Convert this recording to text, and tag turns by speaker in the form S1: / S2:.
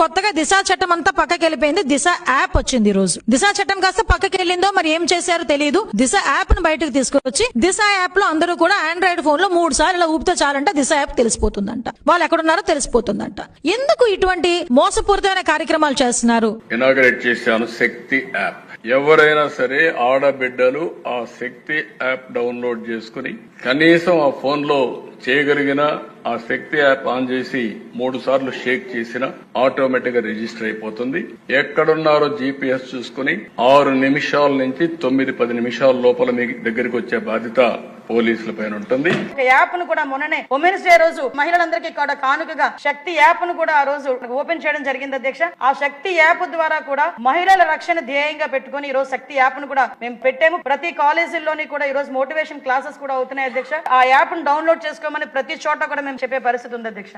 S1: కొత్తగా దిశ చట్టం అంతా పక్కకి వెళ్ళిపోయింది. దిశ యాప్ వచ్చింది ఈ రోజు. దిశ చట్టం కాస్త పక్కకి వెళ్ళిందో మరి ఏం చేశారో తెలియదు దిశ యాప్ను బయటకు తీసుకొచ్చి దిశ యాప్లో అందరూ కూడా ఆండ్రాయిడ్ ఫోన్లో మూడు సార్లు ఇలా ఊపితే చాలంట దిశ యాప్ తెలిసిపోతుందంట. వాళ్ళు ఎక్కడున్నారో తెలిసిపోతుందంట. ఎందుకు ఇటువంటి మోసపూరితమైన కార్యక్రమాలు చేస్తున్నారు?
S2: ఇనాగరేట్ చేశాను శక్తి యాప్. ఎవరైనా సరే ఆడబిడ్డలు ఆ శక్తి యాప్ డౌన్లోడ్ చేసుకుని కనీసం ఆ ఫోన్లో చేయగలిగిన ఆ శక్తి యాప్ ఆన్ చేసి మూడు సార్లు షేక్ చేసిన ఆటోమేటిక్గా రిజిస్టర్ అయిపోతుంది. ఎక్కడున్నారో జీపీఎస్ చూసుకుని ఆరు నిమిషాల నుంచి తొమ్మిది పది నిమిషాల లోపల మీ దగ్గరికి వచ్చే బాధ్యత పోలీసుల పైన ఉంటుంది.
S3: యాప్ను కూడా మొన్ననే ఉమెన్స్ డే రోజు మహిళలందరికీ కూడా కానుకగా శక్తి యాప్ను కూడా ఆ రోజు ఓపెన్ చేయడం జరిగింది అధ్యక్ష. ఆ శక్తి యాప్ ద్వారా కూడా మహిళల రక్షణ ధ్యేయంగా పెట్టుకుని ఈ రోజు శక్తి యాప్ను కూడా మేము పెట్టాము. ప్రతి కాలేజీల్లోని కూడా ఈ రోజు మోటివేషన్ క్లాసెస్ కూడా అవుతున్నాయి అధ్యక్ష. ఆ యాప్ను డౌన్లోడ్ చేసుకోమని ప్రతి చోట కూడా మేము చెప్పే పరిస్థితి ఉంది అధ్యక్ష.